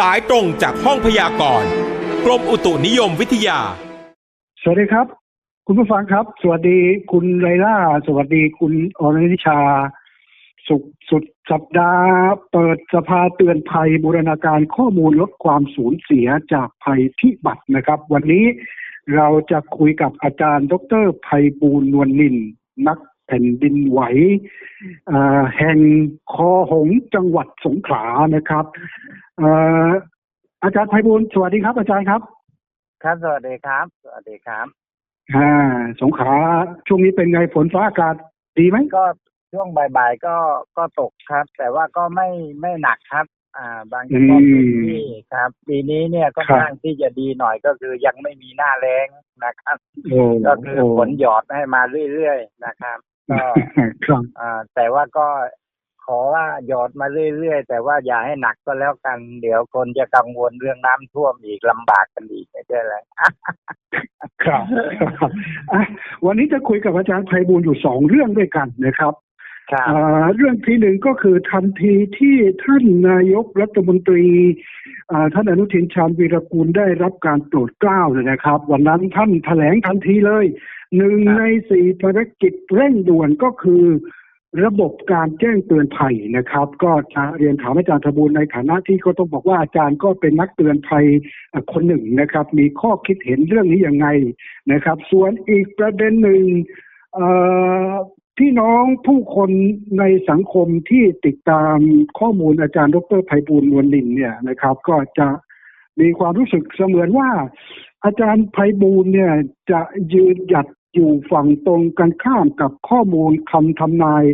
สายตรงจากห้องพยากรณ์กรมอุตุนิยมวิทยา สวัสดีครับ คุณผู้ฟังครับ สวัสดีคุณไรล่า สวัสดีคุณอรนิชา สุขสุดสัปดาห์ เปิดสภาเตือนภัยบูรณาการข้อมูลลดความสูญเสียจากภัยพิบัตินะครับ วันนี้เราจะคุยกับอาจารย์ ดรภัยบูลนวลนินนักแผ่นดินไหวแห่งคอหงจังหวัดสงขลานะครับ อ่ออาจารย์ภัยบูลย์สวัสดีครับ อาจารย์ครับครับสวัสดีครับ สวัสดีครับอ่าสงขลาช่วงนี้เป็นไงฝนฟ้าอากาศดีไหมก็ช่วงบ่ายๆก็ก็ตกครับ แต่ว่าก็ไม่ไม่หนักครับ อ่า บางจังหวัดพื้นที่ครับ ปีนี้เนี่ยก็ข้างที่จะดีหน่อยก็คือยังไม่มีหน้าแรงนะครับโอ้ก็คือโอ้ฝนหยอดให้มาเรื่อยๆนะครับก็ครับอ่าแต่ว่าก็ข อว่าหยอดมาเรื่อยๆ แต่ว่าอย่าให้หนักก็แล้วกัน เดี๋ยวคนจะกังวลเรื่องน้ำท่วมอีกลำบากกันอีกไม่ใช่อะไรครับครับอะวันนี้จะคุยกับอาจารย์ไพบูลย์อยู่สองเรื่องด้วยกันนะครับครับอ่าเรื่องที่หนึ่งก็คือทันทีที่ท่านนายกรัฐมนตรีอ่าท่านอนุทินชาญวีรกูลได้รับการโปรดเกล้าเลยนะครับ วันนั้นท่านแถลงทันทีเลยหนึ่งในสี่ภารกิจเร่งด่วนก็คือ ระบบการแจ้งเตือนภัยนะครับ ก็จะเรียนถามอาจารย์ธบูลในฐานะที่ก็ต้องบอกว่าอาจารย์ก็เป็นนักเตือนภัยคนหนึ่งนะครับ มีข้อคิดเห็นเรื่องนี้ยังไงนะครับ ส่วนอีกประเด็นหนึ่งพี่น้องผู้คนในสังคมที่ติดตามข้อมูลอาจารย์ดรไพบูลนวลนินเนี่ยนะครับ ก็จะมีความรู้สึกเสมือนว่า อาจารย์ไพบูลเนี่ยจะยืนหยัด อยู่ฝั่งตรงกันข้ามกับข้อมูลคำทำนาย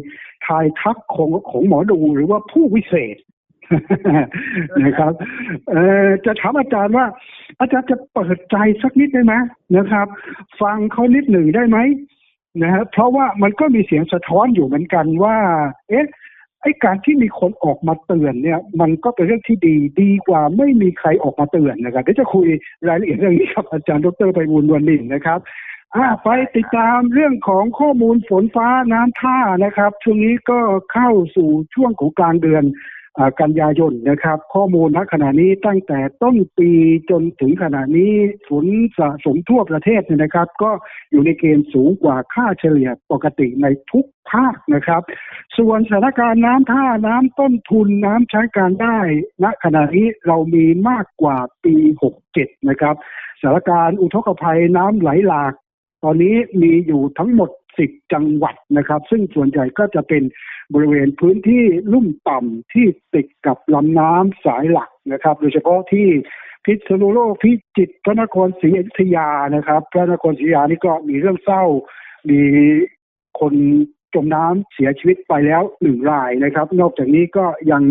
ทายทักของของหมอดูหรือว่าผู้วิเศษนะครับเออจะถามอาจารย์ว่า อาจารย์จะเปิดใจสักนิดได้ไหมนะครับ ฟังเขานิดหนึ่งได้ไหมนะฮะเพราะว่ามันก็มีเสียงสะท้อนอยู่เหมือนกันว่า เอ๊ะไอ้การที่มีคนออกมาเตือนเนี่ย มันก็เป็นเรื่องที่ดีดีกว่าไม่มีใครออกมาเตือนนะครับเดี๋ยวจะคุยรายละเอียดเรื่องนี้กับอาจารย์ดรไปบุญวันนินนะครับ ไปติดตามเรื่องของข้อมูลฝนฟ้าน้ำท่านะครับ ช่วงนี้ก็เข้าสู่ช่วงของกลางเดือนกันยายนนะครับ ข้อมูลณขณะนี้ตั้งแต่ต้นปีจนถึงขณะนี้ฝนสะสมทั่วประเทศเนี่ยนะครับ ก็อยู่ในเกณฑ์สูงกว่าค่าเฉลี่ยปกติในทุกภาคนะครับ ส่วนสถานการณ์น้ำท่าน้ำต้นทุนน้ำใช้การได้ณขณะนี้เรามีมากกว่าปี 67 นะครับสถานการณ์อุทกภัยน้ำไหลหลาก อนนี้มีอยู่ทั้งหมด10จังหวัดนะครับ ซึ่งส่วนใหญ่ก็จะเป็นบริเวณพื้นที่ลุ่มต่ำที่ติดกับลำน้ำสายหลักนะครับ โดยเฉพาะที่พิษณุโลกพิจิตรพระนครศรีอยุธยานะครับ พระนครศรีอยุธยานี่ก็มีเรื่องเศร้า มีคน จมน้ำเสียชีวิตไปแล้วหนึ่งรายนะครับ นอกจากนี้ก็ยัง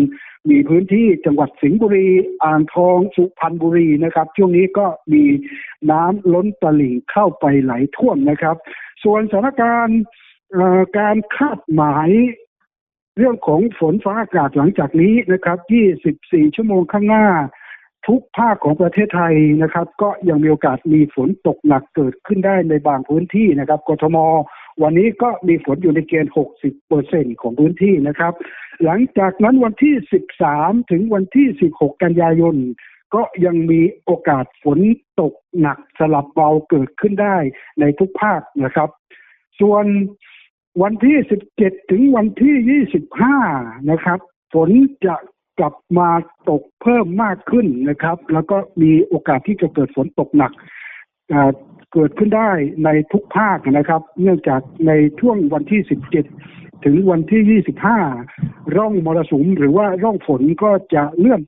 มีพื้นที่จังหวัดสิงห์บุรี อ่างทองสุพรรณบุรีนะครับ ช่วงนี้ก็มีน้ำล้นตลิ่งเข้าไปไหลท่วมนะครับ ส่วนสถานการณ์การคาดหมายเรื่องของฝนฟ้าอากาศหลังจากนี้นะครับ 24 ชั่วโมงข้างหน้า ทุกภาคของประเทศไทยนะครับ ก็ยังมีโอกาสมีฝนตกหนักเกิดขึ้นได้ในบางพื้นที่นะครับกทม วันนี้ก็มีฝนอยู่ในเกณฑ์ 60เปอร์เซ็นของพื้นที่นะครับ หลังจากนั้นวันที่ 13 ถึงวันที่ 16 กันยายน ก็ยังมีโอกาสฝนตกหนักสลับเบาเกิดขึ้นได้ในทุกภาคนะครับ ส่วนวันที่ 17 ถึงวันที่ 25 นะครับ ฝนจะ กลับมาตกเพิ่มมากขึ้นนะครับ แล้วก็มีโอกาสที่จะเกิดฝนตกหนักเกิดขึ้นได้ในทุกภาคนะครับ เนื่องจากในช่วงวันที่ 17 ถึงวันที่ 25 ร่องมรสุมหรือว่าร่องฝนก็จะเลื่อน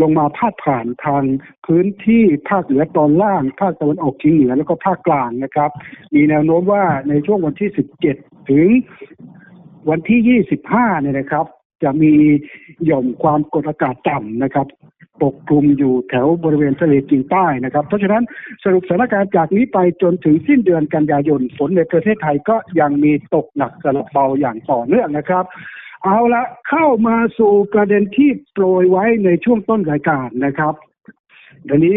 ลงมาพาดผ่านทางพื้นที่ภาคเหนือตอนล่าง ภาคตะวันออกเฉียงเหนือแล้วก็ภาคกลางนะครับ มีแนวโน้มว่าในช่วงวันที่ 17 ถึงวันที่ 25 เนี่ยนะครับ จะมีหย่อมความกดอากาศต่ำนะครับปกคลุมอยู่แถวบริเวณทะเลจีนใต้นะครับ เพราะฉะนั้นสรุปสถานการณ์จากนี้ไปจนถึงสิ้นเดือนกันยายนฝนในประเทศไทยก็ยังมีตกหนักสลับเบาอย่างต่อเนื่องนะครับ เอาละเข้ามาสู่ประเด็นที่โปรยไว้ในช่วงต้นรายการนะครับเดี๋ยวนี้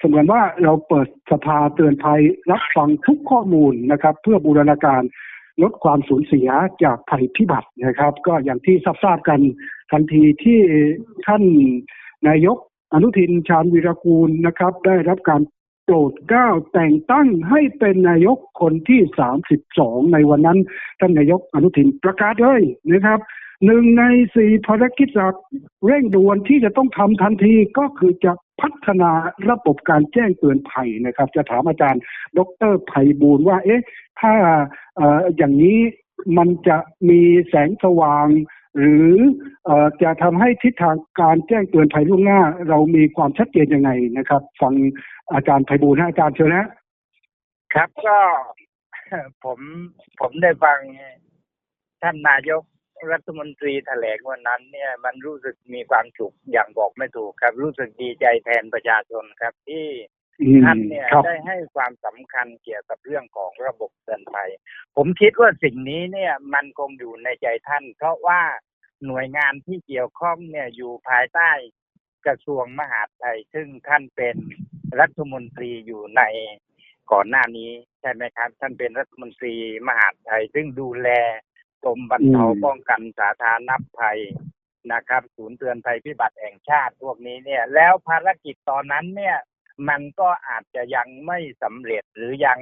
สมือนว่าเราเปิดสภาเตือนภัยรับฟังทุกข้อมูลนะครับ เพื่อบูรณาการ ลดความสูญเสียจากภัยพิบัตินะครับ ก็อย่างที่ทราบกันทันทีที่ท่านนายกอนุทินชาญวีรกูลนะครับ ได้รับการ โปรดเกล้าแต่งตั้งให้เป็นนายกคนที่ 32 ในวันนั้น ท่านนายกอนุทินประกาศเลยนะครับหนึ่งในสี่ภารกิจหลักเร่งด่วนที่จะต้องทำทันทีก็คือจะพัฒนาระบบการแจ้งเตือนภัยนะครับ จะถามอาจารย์ ดรไพบูลว่า เอ๊ะ ถ้าออย่างนี้มันจะมีแสงสว่าง หรือเอ่อจะทำให้ทิศทางการแจ้งเตือนภัยล่วงหน้า เรามีความชัดเจนยังไงนะครับ ฟังอาจารย์ไพบูลย์นะอาจารย์เชิญนะครับก็ผมผมได้ฟังท่านนายกรัฐมนตรีแถลงวันนั้น เนี่ย มันรู้สึกมีความสุขอย่างบอกไม่ถูกครับ รู้สึกดีใจแทนประชาชนครับ ที่อืมท่านเนี่ยครับได้ให้ความสำคัญเกี่ยวกับเรื่องของระบบเตือนภัย ผมคิดว่าสิ่งนี้เนี่ย มันคงอยู่ในใจท่าน เพราะว่า หน่วยงานที่เกี่ยวข้องเนี่ยอยู่ภายใต้กระทรวงมหาดไทย ซึ่งท่านเป็นรัฐมนตรีอยู่ในก่อนหน้านี้ใช่ไหมครับ ท่านเป็นรัฐมนตรีมหาดไทย ซึ่งดูแลกรมบรรเทาอืมป้องกันสาธารณภัยนะครับ ศูนย์เตือนภัยพิบัติแห่งชาติพวกนี้เนี่ย แล้วภารกิจตอนนั้นเนี่ย มันก็อาจจะยังไม่สำเร็จหรือยัง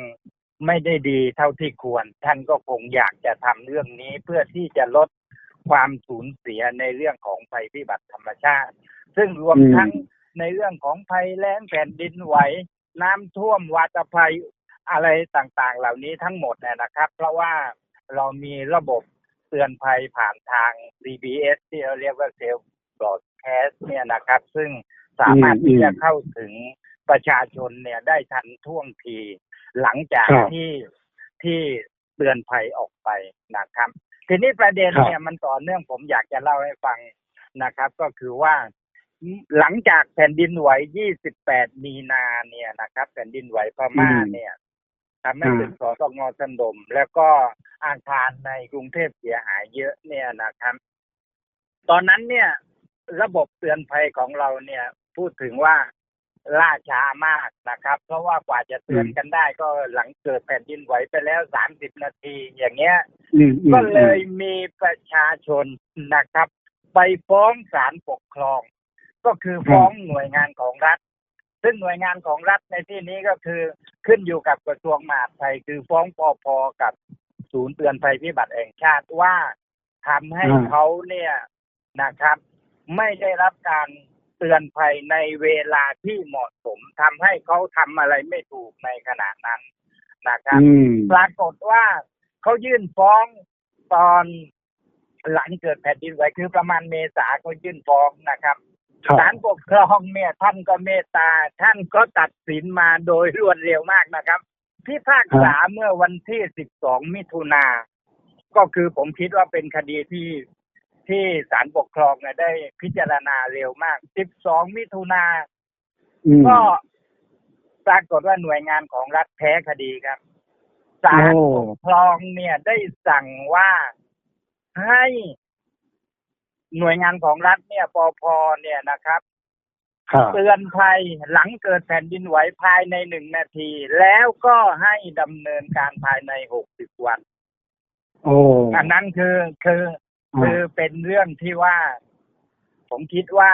ไม่ได้ดีเท่าที่ควร ท่านก็คงอยากจะทำเรื่องนี้เพื่อที่จะลด ความสูญเสียในเรื่องของภัยพิบัติธรรมชาติ ซึ่งรวมอืมทั้งในเรื่องของภัยแล้งแผ่นดินไหวน้ำท่วมวาตภัยอะไรต่างๆ เหล่านี้ทั้งหมดเนี่ยนะครับ เพราะว่าเรามีระบบเตือนภัยผ่านทาง DBS ที่เราเรียกว่า Self Broadcast เนี่ยนะครับ ซึ่งสามารถที่จะเข้าถึงประชาชนเนี่ยได้ทันท่วงที หลังจากครับที่ที่เตือนภัยออกไปนะครับ ทีนี้ประเด็นครับเนี่ยมันต่อเนื่องผมอยากจะเล่าให้ฟังนะครับ ก็คือว่าหลังจากแผ่นดินไหว 28 มีนาเนี่ยนะครับ แผ่นดินไหวพม่าอืมเนี่ยทำให้อ่าตึกสตงถล่มแล้วก็อาคารในกรุงเทพเสียหายเยอะเนี่ยนะครับ ตอนนั้นเนี่ย ระบบเตือนภัยของเราเนี่ย พูดถึงว่า ล่าช้ามากนะครับ เพราะว่ากว่าจะเตือนกันได้ก็หลังเกิดแผ่นดินไหวไปแล้ว30นาทีอย่างเงี้ยอืมอืมก็เลยมีประชาชนนะครับ ไปฟ้องศาลปกครอง ก็คือฟ้องหน่วยงานของรัฐ ซึ่งหน่วยงานของรัฐในที่นี้ก็คือขึ้นอยู่กับกระทรวงมหาดไทยคือฟ้องปอพกับศูนย์เตือนภัยพิบัติแห่งชาติว่าทำให้อ่าเขาเนี่ยนะครับ ไม่ได้รับการ เตือนภัยในเวลาที่เหมาะสมทำให้เขาทำอะไรไม่ถูกในขณะนั้นนะครับอืมปรากฏว่าเขายื่นฟ้องตอนหลังเกิดแผ่นดินไหวคือประมาณเมษาเขายื่นฟ้องนะครับครับศาลปกครองเนี่ยท่านก็เมตตา ท่านก็ตัดสินมาโดยรวดเร็วมากนะครับพิพากษาเมื่อวันที่ 12 มิถุนา ก็คือผมคิดว่าเป็นคดีที่ ที่ศาลปกครองเนี่ยได้พิจารณาเร็วมาก 12 มิถุนาอืมก็ปรากฏว่าหน่วยงานของรัฐแพ้คดีครับศาลโอ้ปกครองเนี่ยได้สั่งว่าให้หน่วยงานของรัฐเนี่ยปพเนี่ยนะครับครับเตือนภัยหลังเกิดแผ่นดินไหวภายในหนึ่งนาที แล้วก็ให้ดำเนินการภายในหกสิบวัน โอ้อันนั้นคือคือ คือเป็นเรื่องที่ว่า ผมคิดว่า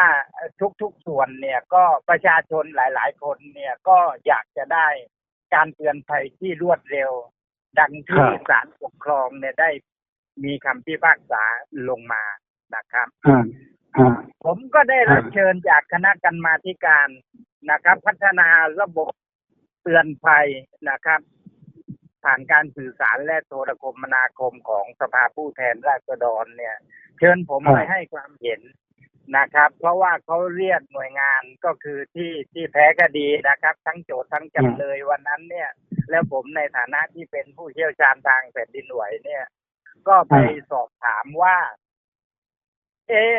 ทุกๆส่วนเนี่ย ก็ประชาชนหลาย ๆ คนเนี่ยก็อยากจะได้การเตือนภัยที่รวดเร็ว ดังที่ศาลปกครองเนี่ยได้มีคำพิพากษาลงมานะครับอ่าอ่าผมก็ได้รับครับเชิญจากคณะกรรมาธิการนะครับ พัฒนาระบบเตือนภัยนะครับ ผ่านการสื่อสารและโทรคมนาคมของสภาผู้แทนราษฎรเนี่ย เชิญผมไปให้ความเห็นนะครับ เพราะว่าเขาเรียกหน่วยงานก็คือที่ที่แพ้คดีนะครับ ทั้งโจทย์ทั้งจำเลยวันนั้นเนี่ย แล้วผมในฐานะที่เป็นผู้เชี่ยวชาญทางแผ่นดินไหวเนี่ย ก็ไปสอบถามว่า เอ๊ะ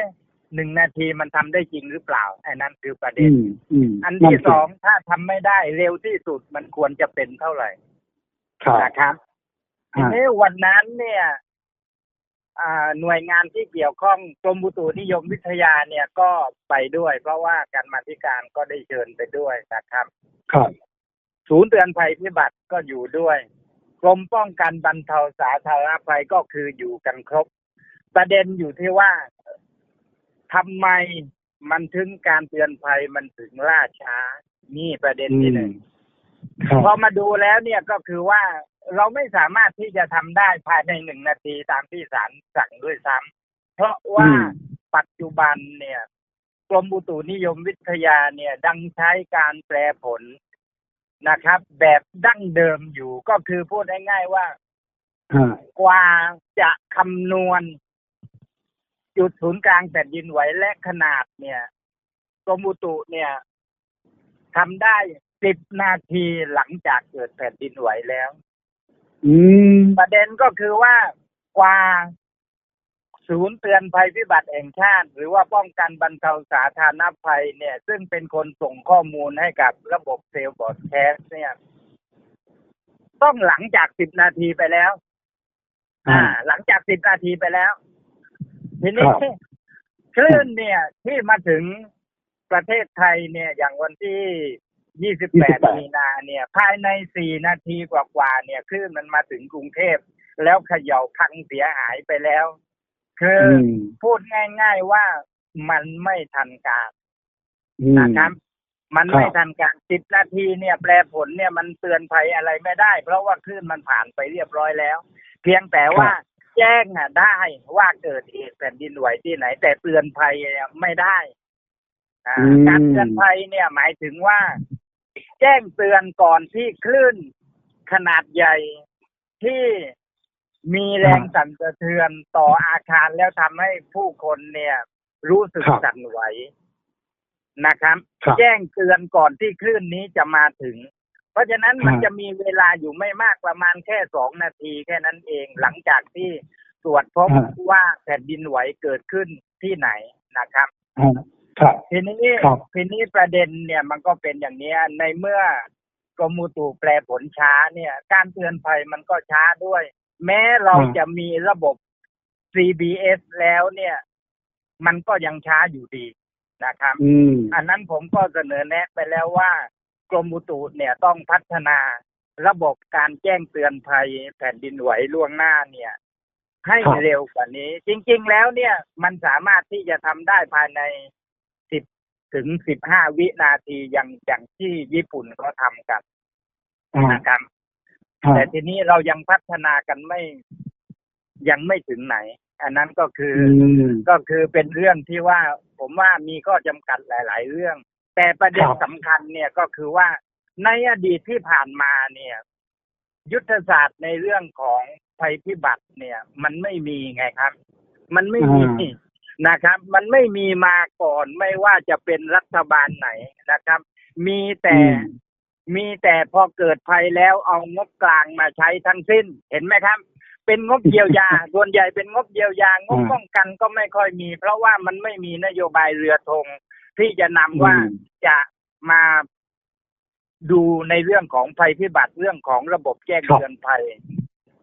หนึ่งนาทีมันทำได้จริงหรือเปล่าไอ้นั่นคือประเด็อืนมอืมอันที่สองถ้าทำไม่ได้เร็วที่สุดมันควรจะเป็นเท่าไหร่ครับ นะครับทีอ่านี้วันนั้นเนี่ยอ่าหน่วยงานที่เกี่ยวข้องกรมอุตุนิยมวิทยาเนี่ยก็ไปด้วย เพราะว่าการมาธิการก็ได้เชิญไปด้วยนะครับครับศูนย์เตือนภัยพิบัติก็อยู่ด้วยกรมป้องกันบรรเทาสาธารณภัยก็คืออยู่กันครบ ประเด็นอยู่ที่ว่าทำไมมันถึงการเตือนภัยมันถึงล่าช้า นี่ประเด็นที่หนึ่งครับ พอมาดูแล้วเนี่ยก็คือว่าเราไม่สามารถที่จะทำได้ภายในหนึ่งนาทีตามที่ศาลสั่งด้วยซ้ำเพราะว่าอืมปัจจุบันเนี่ยกรมอุตุนิยมวิทยาเนี่ยดังใช้การแปลผลนะครับ แบบดั้งเดิมอยู่ก็คือพูดง่ายๆว่าอ่ากว่าจะคำนวณ จุดศูนย์กลางแผ่นดินไหวและขนาดเนี่ยกรมอุตุเนี่ยทำได้ สิบนาทีหลังจากเกิดแผ่นดินไหวแล้ว อืม ประเด็นก็คือว่ากว่าศูนย์เตือนภัยพิบัติแห่งชาติ หรือว่าป้องกันบรรเทาสาธารณภัย เนี่ย ซึ่งเป็นคนส่งข้อมูลให้กับระบบเซลล์บอร์ดแคสต์เนี่ย ต้องหลังจากสิบนาทีไปแล้ว อ่า หลังจากสิบนาทีไปแล้ว ทีนี้ครับคลื่นเนี่ยที่มาถึงประเทศไทยเนี่ย อย่างวันที่ 28 มีนาเนี่ย ภายใน 4 นาทีกว่าๆเนี่ยคลื่นมันมาถึงกรุงเทพ แล้วเขย่าพังเสียหายไปแล้ว คืออือมพูดง่าย ๆว่ามันไม่ทันการอืม นะครับ มันครับไม่ทันการสิบนาทีเนี่ย แปลผลเนี่ยมันเตือนภัยอะไรไม่ได้ เพราะว่าคลื่นมันผ่านไปเรียบร้อยแล้ว เพียงแต่ว่าแจ้งอะได้ว่าเกิดเหตุแผ่นดินไหวที่ไหน แต่เตือนภัยเนี่ยไม่ได้ อ่าอืม การเตือนภัยเนี่ยหมายถึงว่า แจ้งเตือนก่อนที่คลื่นขนาดใหญ่ที่มีแรงสั่นสะเทือนต่ออาคารแล้วทำให้ผู้คนเนี่ย รู้สึกครับสั่นไหวนะครับ ครับ แจ้งเตือนก่อนที่คลื่นนี้จะมาถึง เพราะฉะนั้นมันครับจะมีเวลาอยู่ไม่มากประมาณแค่สองนาทีแค่นั้นเองหลังจากที่ตรวจพบอ่า ว่าแผ่นดินไหวเกิดขึ้นที่ไหนนะครับอ่า ครับทีนี้ครับทีนี้ประเด็นเนี่ยมันก็เป็นอย่างเนี้ยในเมื่อกรมอุตุแปลผลช้าเนี่ย การเตือนภัยมันก็ช้าด้วย แม้เราอ่าจะมีระบบ CBS แล้วเนี่ย มันก็ยังช้าอยู่ดีนะครับอืมอันนั้นผมก็เสนอแนะไปแล้วว่ากรมอุตุเนี่ยต้องพัฒนาระบบการแจ้งเตือนภัยแผ่นดินไหวล่วงหน้าเนี่ย ให้ครับเร็วกว่านี้ จริง ๆ แล้วเนี่ย มันสามารถที่จะทำได้ภายในสิบ ถึงสิบห้าวินาทีอย่างอย่างที่ญี่ปุ่นเขาทำกันอ่านะครับอ่าแต่ทีนี้เรายังพัฒนากันไม่ยังไม่ถึงไหน อันนั้นก็คืออือมก็คือเป็นเรื่องที่ว่า ผมว่ามีข้อจำกัดหลาย ๆ เรื่อง แต่ประเด็นครับสำคัญเนี่ยก็คือว่าในอดีตที่ผ่านมาเนี่ย ยุทธศาสตร์ในเรื่องของภัยพิบัติเนี่ย มันไม่มีไงครับ มันไม่มีอ่า นะครับ มันไม่มีมาก่อนไม่ว่าจะเป็นรัฐบาลไหนนะครับ มีแต่อืมมีแต่พอเกิดภัยแล้วเอางบกลางมาใช้ทั้งสิ้น เห็นไหมครับ เป็นงบเยียวยา ส่วนใหญ่เป็นงบเยียวยางบอ่าป้องกันก็ไม่ค่อยมี เพราะว่ามันไม่มีนโยบายเรือธงที่จะนำว่าอืมจะมาดูในเรื่องของภัยพิบัติเรื่องของระบบแจ้งครับเตือนภัย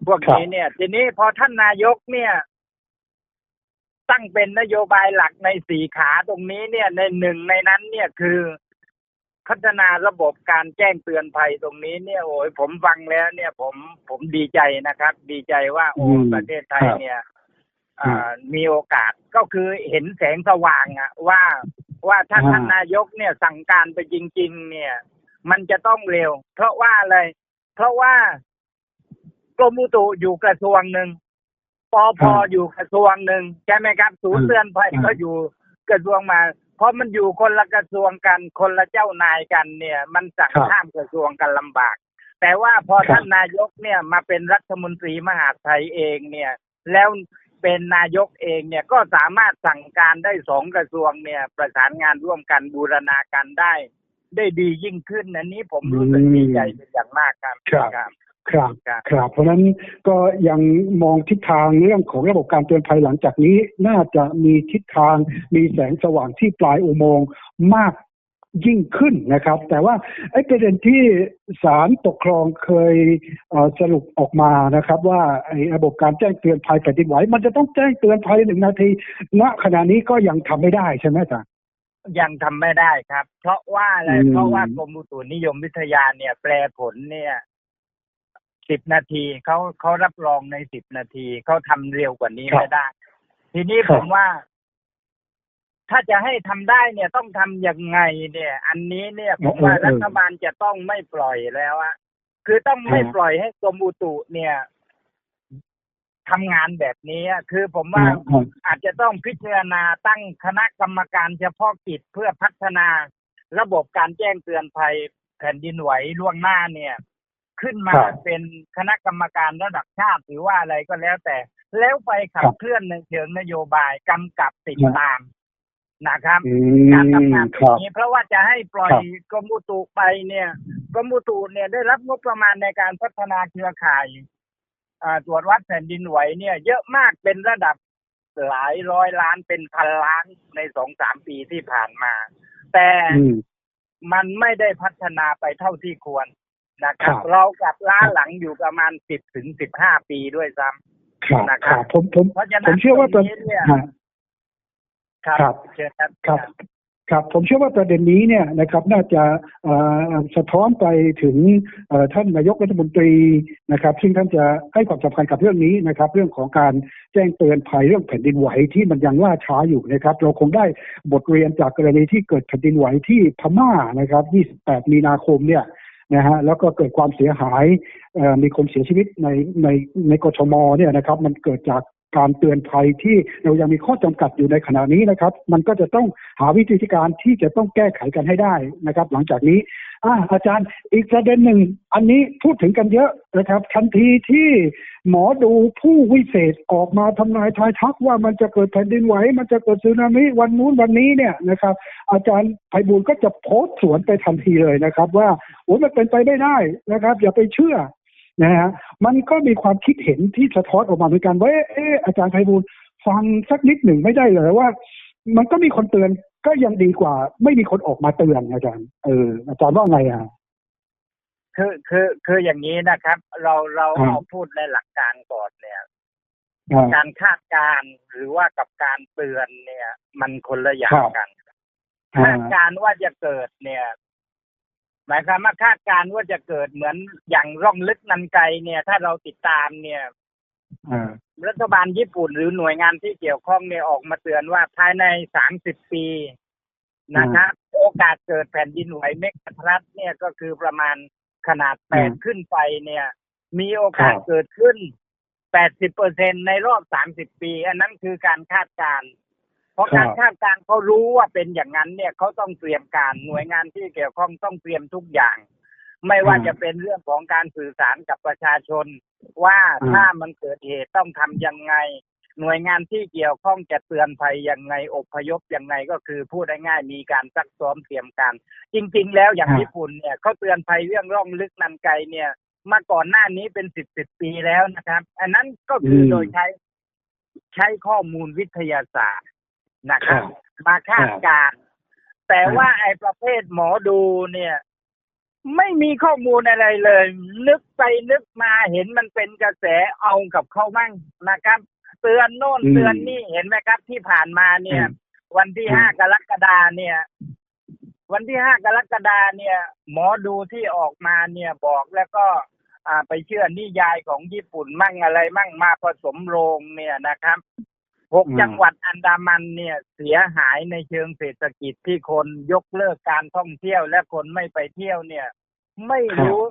พวกนี้เนี่ย ทีนี้พอท่านนายกเนี่ย ตั้งเป็นนโยบายหลักในสี่ขาตรงนี้เนี่ยในหนึ่งในนั้นเนี่ยคือพัฒนาระบบการแจ้งเตือนภัยตรงนี้เนี่ยโอ้ยผมฟังแล้วเนี่ยผมผมดีใจนะครับ ดีใจว่าโอ้อืมประเทศไทยครับเนี่ยอ่ามีโอกาสก็คือเห็นแสงสว่างอะว่าว่าถ้าอ่าท่านนายกเนี่ยสั่งการไปจริง ๆ เนี่ย มันจะต้องเร็ว เพราะว่าอะไรเพราะว่ากรมอุตุอยู่กระทรวงหนึ่ง ปอพอยู่กระทรวงหนึ่งใช่ไหมครับศูนย์เตือนภัยก็อยู่กระทรวงมา เพราะมันอยู่คนละกระทรวงกันคนละเจ้านายกันเนี่ย มันสั่งครับข้ามกระทรวงกันลำบาก แต่ว่าพอครับท่านนายกเนี่ยมาเป็นรัฐมนตรีมหาดไทยเองเนี่ย แล้วเป็นนายกเองเนี่ยก็สามารถสั่งการได้สองกระทรวงเนี่ย ประสานงานร่วมกันบูรณาการได้ ได้ดียิ่งขึ้นอันนี้ผมรู้สึกอืมดีใจเป็นอย่างมากครับครับ ครับครับครับครับ เพราะฉะนั้นก็ยังมองทิศทางเรื่องของระบบการเตือนภัยหลังจากนี้ น่าจะมีทิศทางมีแสงสว่างที่ปลายอุโมงค์มากยิ่งขึ้นนะครับ แต่ว่าไอ้ประเด็นที่ศาลปกครองเคยเอ่อสรุปออกมานะครับ ว่าไอ้ระบบการแจ้งเตือนภัยแผ่นดินไหวมันจะต้องแจ้งเตือนภายในหนึ่งนาทีณขณะนี้ก็ยังทำไม่ได้ใช่ไหมอาจารย์ยังทำไม่ได้ครับ เพราะว่าอะไรอืมเพราะว่ากรมอุตุนิยมวิทยาเนี่ย แปลผลเนี่ย สิบนาทีเขาเขารับรองในสิบนาทีเขาทำเร็วกว่านี้ไม่ได้ ทีนี้ผมว่า ถ้าจะให้ทำได้เนี่ยต้องทำยังไง เนี่ย อันนี้เนี่ยผมว่าเออเออรัฐบาลจะต้องไม่ปล่อยแล้วอะคือต้องไม่ฮะปล่อยให้กรมอุตุเนี่ยทำงานแบบนี้อะคือผมว่าอ่าอาจจะต้องพิจารณาตั้งคณะกรรมการเฉพาะกิจเพื่อพัฒนา ระบบการแจ้งเตือนภัยแผ่นดินไหวล่วงหน้าเนี่ย ขึ้นมาครับเป็นคณะกรรมการระดับชาติหรือว่าอะไรก็แล้วแต่ แล้วไปขับครับเคลื่อนในเชิงนโยบายกำกับติดตามนะครับอืการทำมงานแบครับบนี้เพราะว่าจะให้ปล่อยครับกรมอุตุไปเนี่ยกรมอุตุเนี่ยได้รับงบประมาณในการพัฒนาเครือข่ายอ่าตรวจวัดแผ่นดินไหวเนี่ย เยอะมากเป็นระดับหลายร้อยล้านเป็นพันล้านในสองสามปีที่ผ่านมา แต่อืมมันไม่ได้พัฒนาไปเท่าที่ควร นะครับครับ เรากับล้าหลังอยู่ประมาณสิบถึงสิบห้าปีด้วยซ้ครับนะคครับรับผมผมำเพราะฉะผนั้นมเชื่อว่าตรงนี้เนี่ยฮะครับครับเชิญครับครับครับผมเชื่อว่าประเด็นนี้เนี่ยนะครับน่าจะเอ่อสะท้อนไปถึงเอ่อท่านนายกรัฐมนตรีนะครับ ซึ่งท่านจะให้ความสำคัญกับเรื่องนี้นะครับ เรื่องของการแจ้งเตือนภัยเรื่องแผ่นดินไหวที่มันยังล่าช้าอยู่นะครับ เราคงได้บทเรียนจากกรณีที่เกิดแผ่นดินไหวที่พม่านะครับ 28 มีนาคมเนี่ย นะฮะแล้วก็เกิดความเสียหายมีคนเสียชีวิตในในในกทมเนี่ยนะครับมันเกิดจาก การเตือนภัยที่เรายังมีข้อจำกัดอยู่ในขณะนี้นะครับ มันก็จะต้องหาวิธีการที่จะต้องแก้ไขกันให้ได้นะครับ หลังจากนี้อาอาจารย์อีกประเด็นหนึ่ง อันนี้พูดถึงกันเยอะนะครับทันทีที่หมอดูผู้วิเศษออกมาทำนายทายทักว่ามันจะเกิดแผ่นดินไหวมันจะเกิดสึนามิวันนู้นวันนี้เนี่ยนะครับ อาจารย์ไพบูลก็จะโพสต์สวนไปทันทีเลยนะครับ ว่าโอ้มันเป็นไปไม่ได้นะครับ อย่าไปเชื่อ นะฮะมันก็มีความคิดเห็นที่สะท้อนออกมาเหมือนกันว่าเอ๊ะเอ๊ะอาจารย์ไพบูลย์ฟังสักนิดหนึ่งไม่ได้เลยว่า มันก็มีคนเตือนก็ยังดีกว่า ไม่มีคนออกมาเตือนอาจารย์ เออ อาจารย์ว่าไงอะคือคือคืออย่างนี้นะครับ เราเราครับเอาพูดในหลักการก่อนเนี่ยอ่าการคาดการณ์หรือว่ากับการเตือนเนี่ย มันคนละอย่าคงรับกันอ่าคาดการณ์ว่าจะเกิดเนี่ย หมายความว่าคาดการณ์ว่าจะเกิดเหมือนอย่างร่องลึกนันไกลเนี่ย ถ้าเราติดตามเนี่ยอ่ารัฐบาลญี่ปุ่นหรือหน่วยงานที่เกี่ยวข้องเนี่ยออกมาเตือนว่าภายในสามสิบปีนะครับโอกาสเกิดแผ่นดินไหวเมกะทรัสเนี่ยก็คือประมาณขนาดแปดอืมขึ้นไปเนี่ย มีโอกาสครับเกิดขึ้นแปดสิบเปอร์เซ็นในรอบสามสิบปี อันนั้นคือการคาดการณ์เพ ราะการคาดการณ์เขารู้ว่าเป็นอย่างนั้นเนี่ยเขาต้องเตรียมการหน่วยงานที่เกี่ยวข้องต้องเตรียมทุกอย่าง ไม่ว่าจะเป็นเรื่องของการสื่อสารกับประชาชน ว่าถ้ามันเกิดเหตุต้องทำยังไง หน่วยงานที่เกี่ยวข้องจะเตือนภัยยังไงอพยพยังไงก็คือพูดง่ายๆมีการซักซ้อมเตรียมการ จริง ๆ แล้วอย่างอ่าญี่ปุ่นเนี่ยเขาเตือนภัยเรื่องร่องลึกนันไกลเนี่ย มาก่อนหน้านี้เป็นสิบสิบปีแล้วนะครับ อันนั้นก็คืออมโดยใช้ใช้ข้อมูลวิทยาศาสตร์ นะครับครับ มาคาดการณ์แต่ว่าไอ้ประเภทหมอดูเนี่ย ไม่มีข้อมูลอะไรเลย นึกไปนึกมาเห็นมันเป็นกระแสเอากับเขามั่งนะครับ เตือนโน่นอืมเตือนนี่เห็นไหมครับ ที่ผ่านมาเนี่ยอืมวันที่อืมห้ากรกฎาเนี่ย วันที่ห้ากรกฎาเนี่ย หมอดูที่ออกมาเนี่ยบอกแล้วก็อ่าไปเชื่อนิยายของญี่ปุ่นมั่งอะไรมั่งมาผสมโรงเนี่ยนะครับ หกอืมจังหวัดอันดามันเนี่ยเสียหายในเชิงเศรษฐกิจที่คนยกเลิกการท่องเที่ยวและคนไม่ไปเที่ยวเนี่ย ไม่รู้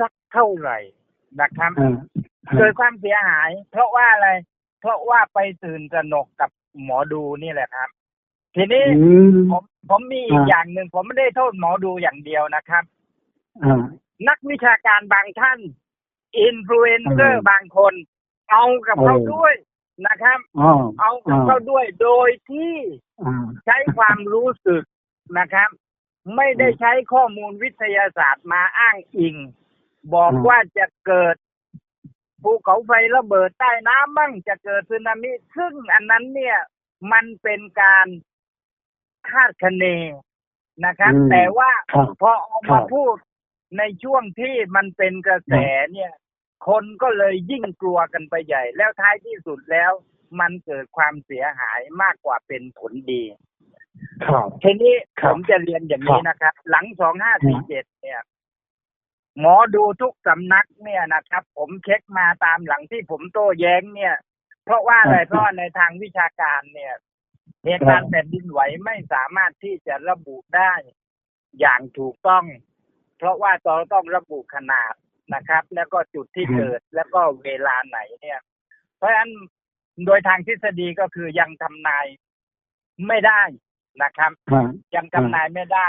สักเท่าไหร่นะครับอ่าเกิดความเสียหาย เพราะว่าอะไร เพราะว่าไปตื่นตระหนกกับหมอดูนี่แหละครับ ทีนี้อืมผมผมมีอีกอ่าอย่างหนึ่งผมไม่ได้โทษหมอดูอย่างเดียวนะครับอ่านักวิชาการบางท่าน อินฟลูเอนเซอเอร์อบางคน เอากับเออเขาด้วย นะครับอ๋อเอากับเขาด้วยโดยที่อ่าใช้ความรู้สึกนะครับ ไม่ได้ใช้ข้อมูลวิทยาศาสตร์มาอ้างอิง บอกอืมว่าจะเกิดภูเขาไฟระเบิดใต้น้ำมั่งจะเกิดสึนามิ ซึ่งอันนั้นเนี่ยมันเป็นการคาดคะเนนะครับอืมแต่ว่าครับพอเอาครัมาบพูดในช่วงที่มันเป็นกระแสเนี่ย คนก็เลยยิ่งกลัวกันไปใหญ่ แล้วท้ายที่สุดแล้ว มันเกิดความเสียหายมากกว่าเป็นผลดี ครับทีนี้ครัผบมจะเรียนอย่างนี้นะครับ หลังสองห้าสี่เจ็ดเนี่ย หมอดูทุกสำนักเนี่ยนะครับ ผมเช็คมาตามหลังที่ผมโต้แย้งเนี่ย เพราะว่าอะไรครับเพราะว่าในทางวิชาการเนี่ยเหตุการณ์แผ่นดินไหวไม่สามารถที่จะระบุได้อย่างถูกต้อง เพราะว่าเราต้องระบุขนาด นะครับ แล้วก็จุดที่เกิดแล้วก็เวลาไหนเนี่ย เพราะฉะนั้นโดยทางทฤษฎีก็คือยังทำนายไม่ได้นะครับฮะยังทำนายไม่ได้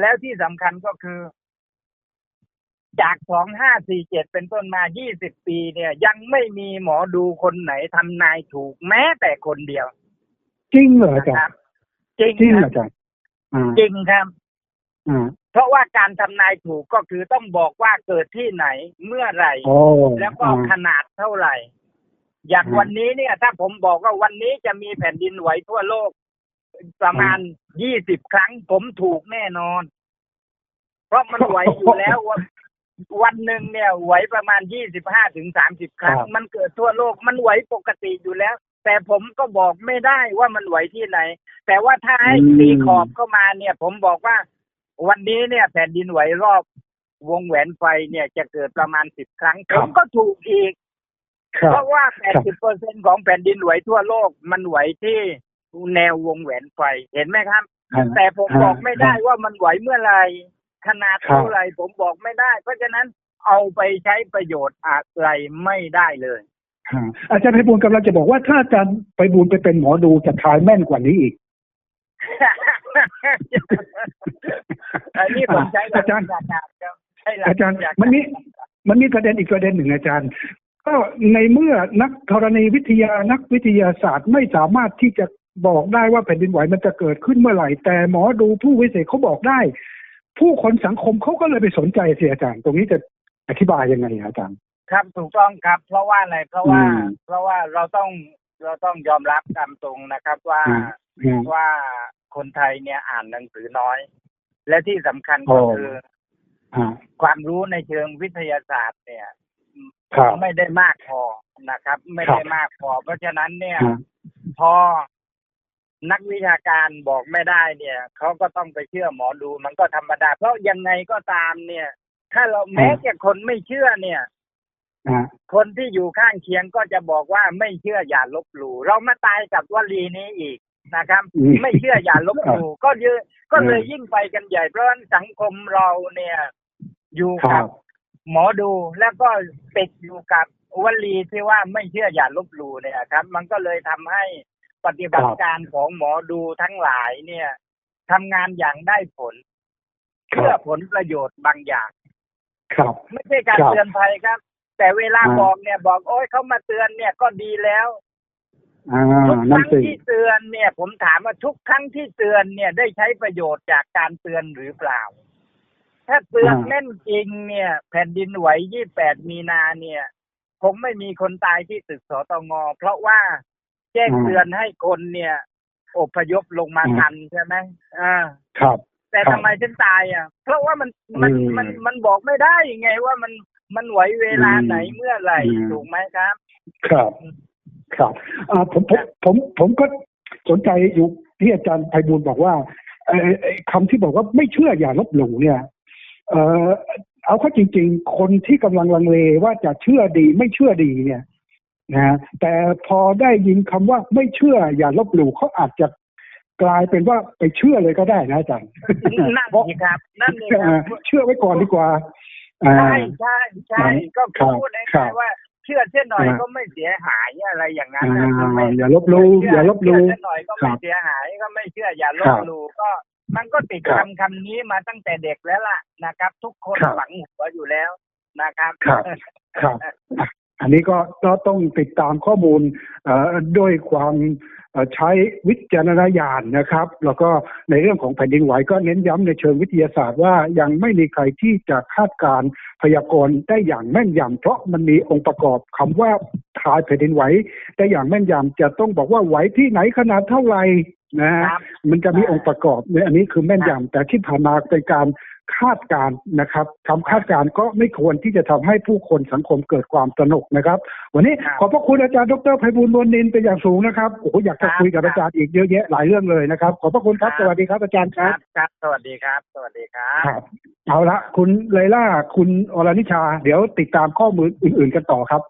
แล้วที่สำคัญก็คือ จากสองห้าสี่เจ็ดเป็นต้นมายี่สิบปีเนี่ย ยังไม่มีหมอดูคนไหนทำนายถูกแม้แต่คนเดียว จริงเหรออานะจาครรับย์จริงจริงคเหรรัอบอาจารย์อ่าจริงครับอ่า เพราะว่าการทำนายถูกก็คือต้องบอกว่าเกิดที่ไหนเมื่อไหร่โอ้แล้วก็อ่าขนาดเท่าไหร่ อย่างอ่าวันนี้เนี่ย ถ้าผมบอกว่าวันนี้จะมีแผ่นดินไหวทั่วโลก ประมาณยี่สิบครั้ง ผมถูกแน่นอน เพราะมันไหวอยู่แล้วว่าวันหนึ่งเนี่ยไหวประมาณยี่สิบห้าถึงสามสิบครั้ง มันเกิดทั่วโลกมันไหวปกติอยู่แล้ว แต่ผมก็บอกไม่ได้ว่ามันไหวที่ไหน แต่ว่าถ้าให้ตีขอบเข้ามาเนี่ย ผมบอกว่า วันนี้เนี่ยแผ่นดินไหวรอบวงแหวนไฟเนี่ยจะเกิดประมาณสิบครั้งผมก็ถูกอีกครัเพบราะว่า80เปอร์เซ็นของแผ่นดินไหวทั่วโลกมันไหวที่แนววงแหวนไฟเห็นไหมครับอ่าแต่ผมอ่าบอกไม่ได้อ่าว่ามันไหวเมื่อไหรขนาดครับเท่าไหรผมบอกไม่ได้ เพราะฉะนั้นเอาไปใช้ประโยชน์อะไรไม่ได้เลยอ่าอาจารย์ไพบูลย์กำลังจะบอกว่าถ้าอาจารย์ไพบูลย์ไปเป็นหมอดูจะทายแม่นกว่านี้อีก อันนี้ผมใช้หลักอาจารย์วิชการครับใช้หลักอาจารย์วิชกมันมีมันมีประเด็นอีกประเด็นหนึ่งอาจารย์ ก็ในเมื่อนักธรณีวิทยานักวิทยาศาสตร์ไม่สามารถที่จะบอกได้ว่าแผ่นดินไหวมันจะเกิดขึ้นเมื่อไหร่ แต่หมอดูผู้วิเศษเขาบอกได้ ผู้คนสังคมเขาก็เลยไปสนใจสิอาจารย์ ตรงนี้จะอธิบายยังไงอาจารย์ ครับถูกต้องครับ เพราะว่าอะไรเพราะว่าอืมเพราะว่าเราต้องเราต้องยอมรับตามตรงนะครับว่าอืมอืมว่า คนไทยเนี่ยอ่านหนังสือน้อย และที่สำคัญก็โอ้คืออ่าความรู้ในเชิงวิทยาศาสตร์เนี่ยครับไม่ได้มากพอนะครับ ไม่ครับได้มากพอ เพราะฉะนั้นเนี่ยอ่าพอนักวิชาการบอกไม่ได้เนี่ยเขาก็ต้องไปเชื่อหมอดูมันก็ธรรมดา เพราะยังไงก็ตามเนี่ย ถ้าเราแม้แต่คนไม่เชื่อเนี่ยอ่าคนที่อยู่ข้างเคียงก็จะบอกว่าไม่เชื่ออย่าลบหลู่เรามาตายกับวลีนี้อีก นะครับอืมไม่เชื่ออย่าลบหลู่ก็เยอะก็เลยอืมยิ่งไปกันใหญ่เพราะฉะนั้นสังคมเราเนี่ย อยู่ครักับบหมอดูแล้วก็ติดอยู่กับวลีที่ว่าไม่เชื่ออย่าลบหลู่เนี่ยครับ มันก็เลยทำให้ปฏิบัติการของหมอดูทั้งหลายเนี่ยทำงานอย่างได้ผลคเพื่อรับผลประโยชน์บางอย่าง ครับ ไม่ใช่การครับเตือนภัยครับ แต่เวลาอ่าบอกเนี่ยบอกโอ้ยเขามาเตือนเนี่ยก็ดีแล้ว อ่าทุกคนั่นรั้งสิที่เตือนเนี่ย ผมถามว่าทุกครั้งที่เตือนเนี่ยได้ใช้ประโยชน์จากการเตือนหรือเปล่า ถ้าเตือนอ่าแม่นจริงเนี่ย แผ่นดินไหว 28 มีนาเนี่ย คงไม่มีคนตายที่ตึกสตงเพราะว่าแจ้งเตือนให้คนเนี่ย อพยพลงมาทันใช่ไหมอ่า ครับ แต่ครับทำไมฉันตายอะ เพราะว่ามันมันอืมมันมันบอกไม่ได้ไงว่ามันมันไหวเวลาอืมไหนเมื่อไหร่อืม ถูกไหมครับ ครับ ครับอ่าผมผมผมผมก็สนใจอยู่ที่อาจารย์ไพบูลย์บอกว่าเอ่อเอ่อคำที่บอกว่าไม่เชื่ออย่าลบหลู่เนี่ยเอ่อเอาเข้าจริง ๆ คนที่กำลังลังเลว่าจะเชื่อดีไม่เชื่อดีเนี่ยนะแต่พอได้ยินคำว่าไม่เชื่ออย่าลบหลู่เขาอาจจะกลายเป็นว่าไปเชื่อเลยก็ได้นะอาจารย์นั่นเพราะสิครับนั่นเองคอ่ารับเชื่อไว้ก่อนดีกว่าอ่าใช่ใช่ใช่ก็ครับพูดครัง่ายบๆว่า เชื่อเช่นหน่อยอ่าก็ไม่เสียหายอะไรอย่างนั้นอ่านะไม่อย่าลบหลู่เชื่อย่าลบหลู่เชื่อเช่นหน่อยก็ครัไม่บเสียหายก็ไม่เชื่ออย่าลครับบหลู่ก็มันก็ติดครับคำคำนี้มาตั้งแต่เด็กแล้วล่ะนะครับ ทุกคนครับฝังหัวอยู่แล้วนะครับครับครับอะอันนี้ก็ก็ต้องติดตามข้อมูลเอ่อด้วยความเอ่อ ใช้วิจารณญาณนะครับ แล้วก็ในเรื่องของแผ่นดินไหวก็เน้นย้ำในเชิงวิทยาศาสตร์ว่ายังไม่มีใครที่จะคาดการพยากรณ์ได้อย่างแม่นยำเพราะมันมีองค์ประกอบคำว่าทายแผ่นดินไหวได้อย่างแม่นยำจะต้องบอกว่าไหวที่ไหนขนาดเท่าไหร่นะมันจะมีองค์ประกอบเนี่ยอันนี้คือแม่นยำแต่ที่ผ่านมาเป็นการ คาดการณ์นะครับคำคาดการณ์ก็ไม่ควรที่จะทำให้ผู้คนสังคมเกิดความตระหนกนะครับ วันนี้ครับขอบพระคุณอาจารย์ดรไพบูลย์นวลนินเป็นอย่างสูงนะครับโอ้โหอยากจะครับคุยกับอาจารย์อีกเยอะแยะหลายเรื่องเลยนะครับ ขอบพระคุณครับครับสวัสดีครับอาจารย์คครัรับบครับ สวัสดีครับ สวัสดีครับครับเอาละคุณไลล่าคุณอรนิชา เดี๋ยวติดตามข้อมูลอื่น ๆ กันต่อครับ